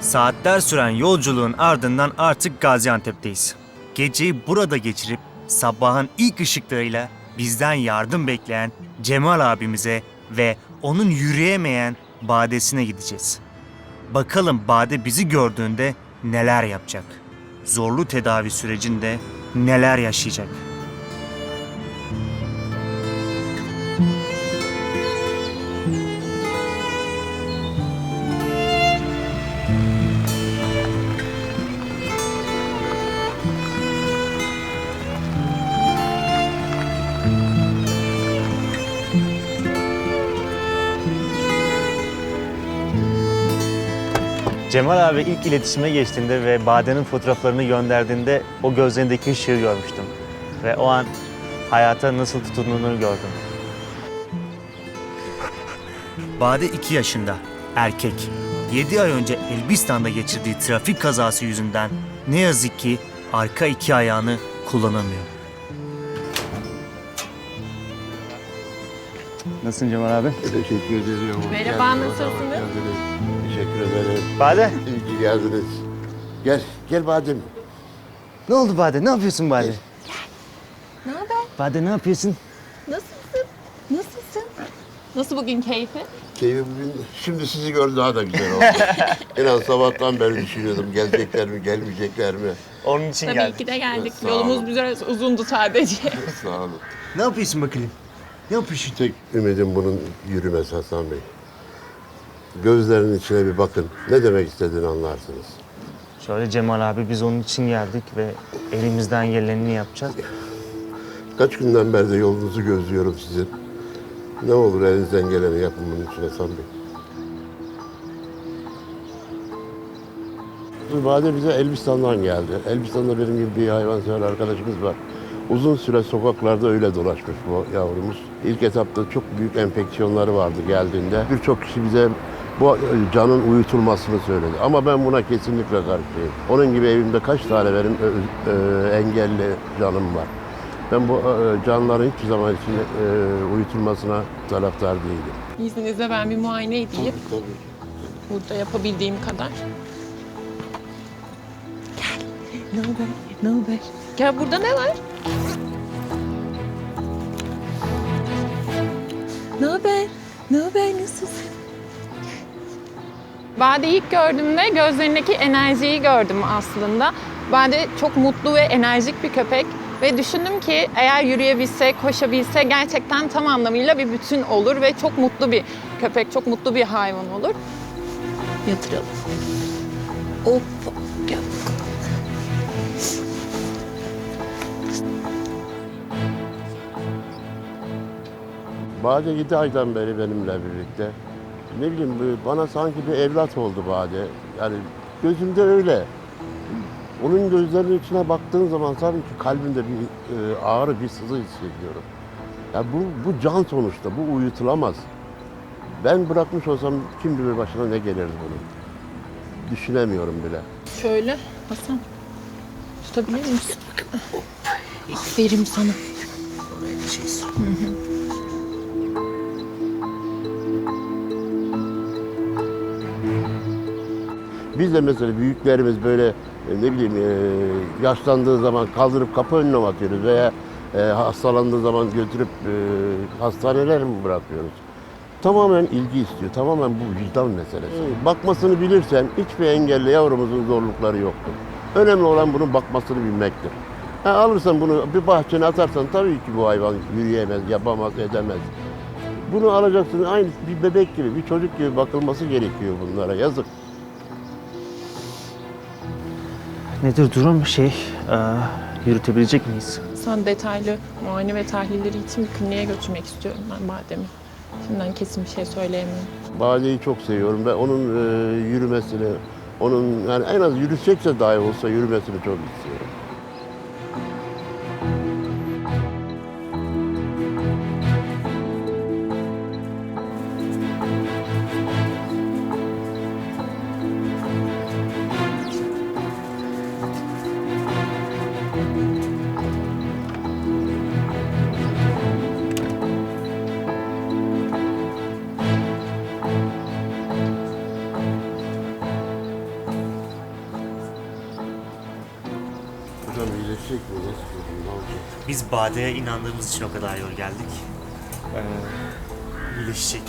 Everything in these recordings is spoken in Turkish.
Saatler süren yolculuğun ardından artık Gaziantep'teyiz. Geceyi burada geçirip sabahın ilk ışıklarıyla bizden yardım bekleyen Cemal abimize ve onun yürüyemeyen Bade'sine gideceğiz. Bakalım Bade bizi gördüğünde neler yapacak? Zorlu tedavi sürecinde neler yaşayacak? Cemal abi ilk iletişime geçtiğinde ve Bade'nin fotoğraflarını gönderdiğinde o gözlerindeki ışığı görmüştüm. Ve o an hayata nasıl tutunduğunu gördüm. Bade 2 yaşında, erkek. 7 ay önce Elbistan'da geçirdiği trafik kazası yüzünden ne yazık ki arka iki ayağını kullanamıyor. Nasılsın Cemal abi? Teşekkür ederim. Hoş Merhaba, geldiniz. nasılsınız? Teşekkür ederim. Bade. İyi ki geldiniz. Gel, gel Badem. Ne oldu Bade? Ne yapıyorsun Bade? Ne haber? Bade ne yapıyorsun? Nasılsın? Nasılsın? Nasıl bugün keyfi? Keyfim bugün, şimdi sizi gördüm daha da güzel oldu. en az sabahtan beri düşünüyordum. Gelecekler mi, gelmeyecekler mi? Onun için Tabii ki de geldik. Sağ Yolumuz olun. biraz uzundu sadece. Sağ olun. Ne yapıyorsun bakalım? Ne yapıyorsun? Tek ümidim bunun yürümesi Hasan Bey. Gözlerinin içine bir bakın. Ne demek istediğini anlarsınız. Şöyle Cemal abi biz onun için geldik ve elimizden geleni yapacağız. Kaç günden beri de yolunuzu gözlüyorum sizin. Ne olur elinizden geleni yapın bunun için Hasan Bey. Bu Bade bize Elbistan'dan geldi. Elbistan'da benim gibi bir hayvansever arkadaşımız var. Uzun süre sokaklarda öyle dolaşmış bu yavrumuz. İlk etapta çok büyük enfeksiyonları vardı geldiğinde. Birçok kişi bize bu canın uyutulmasını söyledi. Ama ben buna kesinlikle karşıyım. Onun gibi evimde kaç tane benim ö- ö- engelli canım var. Ben bu e, canların hiçbir zaman için e, uyutulmasına taraftar değilim. İzninizle ben bir muayene edeyim. Tabii. Burada yapabildiğim kadar. Gel. Ne haber? Ne haber? Gel burada ne var? Ne haber? Ne haber? Nasılsın? Bade'yi ilk gördüğümde gözlerindeki enerjiyi gördüm aslında. Bade çok mutlu ve enerjik bir köpek. Ve düşündüm ki eğer yürüyebilse, koşabilse gerçekten tam anlamıyla bir bütün olur ve çok mutlu bir köpek, çok mutlu bir hayvan olur. Yatıralım. Hoppa. Bade 7 aydan beri benimle birlikte. Ne bileyim bu- bana sanki bir evlat oldu Bade. Yani gözümde öyle. Onun gözlerinin içine baktığın zaman tabii ki kalbimde bir e, ağrı, bir sızı hissediyorum. Ya bu, bu can sonuçta, bu uyutulamaz. Ben bırakmış olsam kim bilir başına ne gelirdi bunun. Düşünemiyorum bile. Şöyle Hasan. Tutabilir misin? Aferin sana. Biz de mesela büyüklerimiz böyle e, ne bileyim e, yaşlandığı zaman kaldırıp kapı önüne atıyoruz veya e, hastalandığı zaman götürüp e, hastanelere mi bırakıyoruz? Tamamen ilgi istiyor. Tamamen bu vicdan meselesi. Bakmasını bilirsen hiçbir engelli yavrumuzun zorlukları yoktur. Önemli olan bunun bakmasını bilmektir. Ha, alırsan bunu bir bahçene atarsan tabii ki bu hayvan yürüyemez, yapamaz, edemez. Bunu alacaksın aynı bir bebek gibi, bir çocuk gibi bakılması gerekiyor bunlara. Yazık. Nedir durum şey e, yürütebilecek miyiz? Sen detaylı muayene ve tahlilleri için bir kliniğe götürmek istiyorum ben Badem'i. Şimdiden kesin bir şey söyleyemem. Bade'yi çok seviyorum ve onun e, yürümesini, onun yani en az yürüyecekse dahi olsa yürümesini çok istiyorum. Mi? Ne oldu? Biz Bade'ye inandığımız için o kadar yol geldik. Ee, iyileşecek.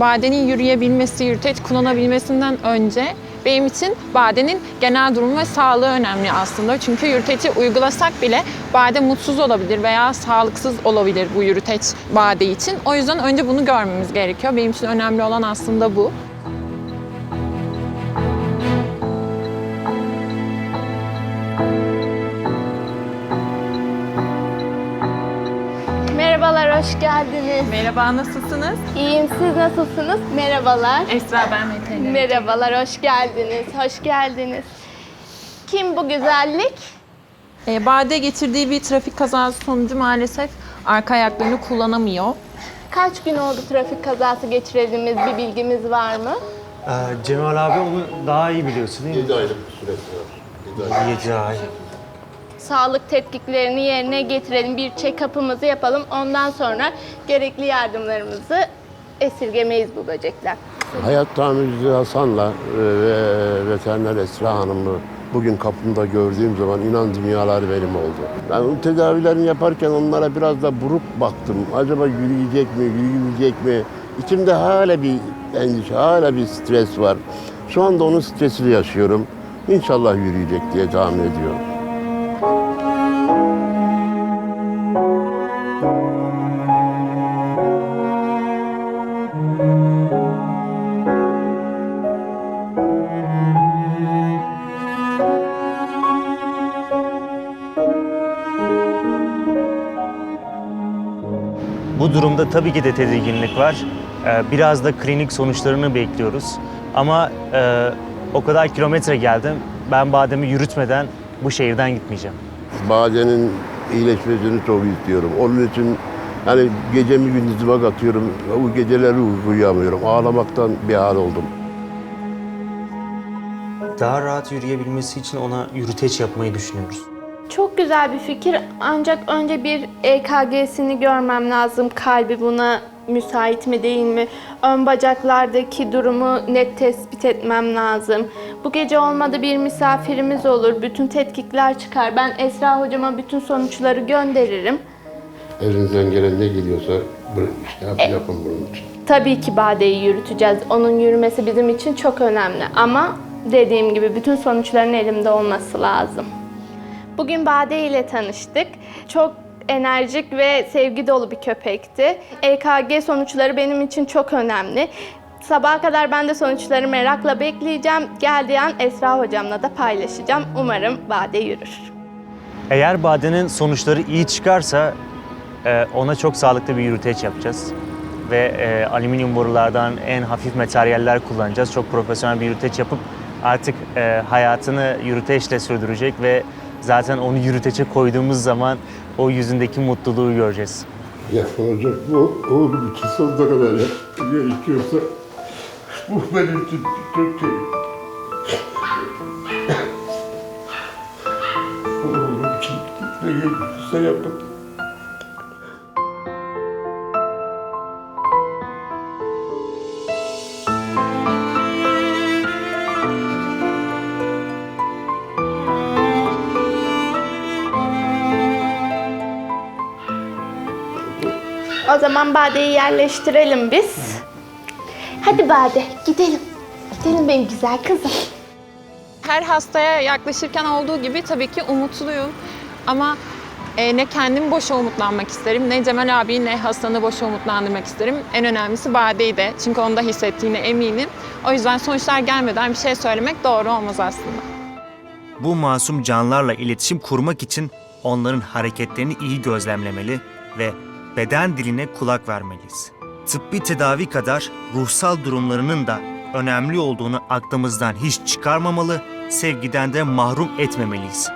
Badenin yürüyebilmesi, yürüteç kullanabilmesinden önce benim için badenin genel durumu ve sağlığı önemli aslında. Çünkü yürüteci uygulasak bile bade mutsuz olabilir veya sağlıksız olabilir bu yürüteç bade için. O yüzden önce bunu görmemiz gerekiyor. Benim için önemli olan aslında bu. Merhabalar, hoş geldiniz. Merhaba, nasılsınız? İyiyim, siz nasılsınız? Merhabalar. Esra ben Mete. Merhabalar, hoş geldiniz. Hoş geldiniz. Kim bu güzellik? Ee, Bade getirdiği bir trafik kazası sonucu maalesef arka ayaklarını kullanamıyor. Kaç gün oldu trafik kazası geçirdiğimiz bir bilgimiz var mı? Ee, Cemal abi onu daha iyi biliyorsun değil mi? 7 aylık bir süresi var. 7 ay. 7 ay. Sağlık tetkiklerini yerine getirelim, bir check-up'ımızı yapalım. Ondan sonra gerekli yardımlarımızı esirgemeyiz bu böcekler. Hayat tamircisi Hasan'la e, ve veteriner Esra Hanım'ı bugün kapımda gördüğüm zaman inan dünyalar benim oldu. Ben o tedavilerini yaparken onlara biraz da buruk baktım. Acaba yürüyecek mi, yürüyemeyecek mi? İçimde hala bir endişe, hala bir stres var. Şu anda onun stresini yaşıyorum. İnşallah yürüyecek diye tahmin ediyorum. Bu durumda tabii ki de tedirginlik var. Ee, Biraz da klinik sonuçlarını bekliyoruz. Ama e, o kadar kilometre geldim. Ben bademi yürütmeden bu şehirden gitmeyeceğim. Badenin iyileşmesini çok istiyorum. Onun için hani gecemi gündüzüme katıyorum. O geceleri uyuyamıyorum. Ağlamaktan bir hal oldum. Daha rahat yürüyebilmesi için ona yürüteç yapmayı düşünüyoruz. Çok güzel bir fikir ancak önce bir EKG'sini görmem lazım. Kalbi buna müsait mi değil mi? Ön bacaklardaki durumu net tespit etmem lazım. Bu gece olmadı bir misafirimiz olur. Bütün tetkikler çıkar. Ben Esra hocama bütün sonuçları gönderirim. Elinizden gelen ne geliyorsa işte yap, yapın bunun için. Tabii ki Bade'yi yürüteceğiz. Onun yürümesi bizim için çok önemli. Ama dediğim gibi bütün sonuçların elimde olması lazım. Bugün Bade ile tanıştık. Çok enerjik ve sevgi dolu bir köpekti. EKG sonuçları benim için çok önemli. Sabaha kadar ben de sonuçları merakla bekleyeceğim. Geldiği an Esra hocamla da paylaşacağım. Umarım Bade yürür. Eğer badenin sonuçları iyi çıkarsa e, ona çok sağlıklı bir yürüteç yapacağız. Ve e, alüminyum borulardan en hafif materyaller kullanacağız. Çok profesyonel bir yürüteç yapıp artık e, hayatını yürüteçle sürdürecek ve zaten onu yürüteçe koyduğumuz zaman o yüzündeki mutluluğu göreceğiz. Yapılacak bu. Oğlum için sonuna kadar yap. Ne istiyorsa bu benim için çok şey. Oğlum için ne gerekiyorsa yapın. O zaman Bade'yi yerleştirelim biz. Hadi Bade gidelim. Gidelim benim güzel kızım. Her hastaya yaklaşırken olduğu gibi tabii ki umutluyum. Ama e, ne kendim boşa umutlanmak isterim, ne Cemal abi ne hastanı boşa umutlandırmak isterim. En önemlisi Bade'yi de. Çünkü onu da hissettiğine eminim. O yüzden sonuçlar gelmeden bir şey söylemek doğru olmaz aslında. Bu masum canlarla iletişim kurmak için onların hareketlerini iyi gözlemlemeli ve beden diline kulak vermeliyiz. Tıbbi tedavi kadar ruhsal durumlarının da önemli olduğunu aklımızdan hiç çıkarmamalı, sevgiden de mahrum etmemeliyiz.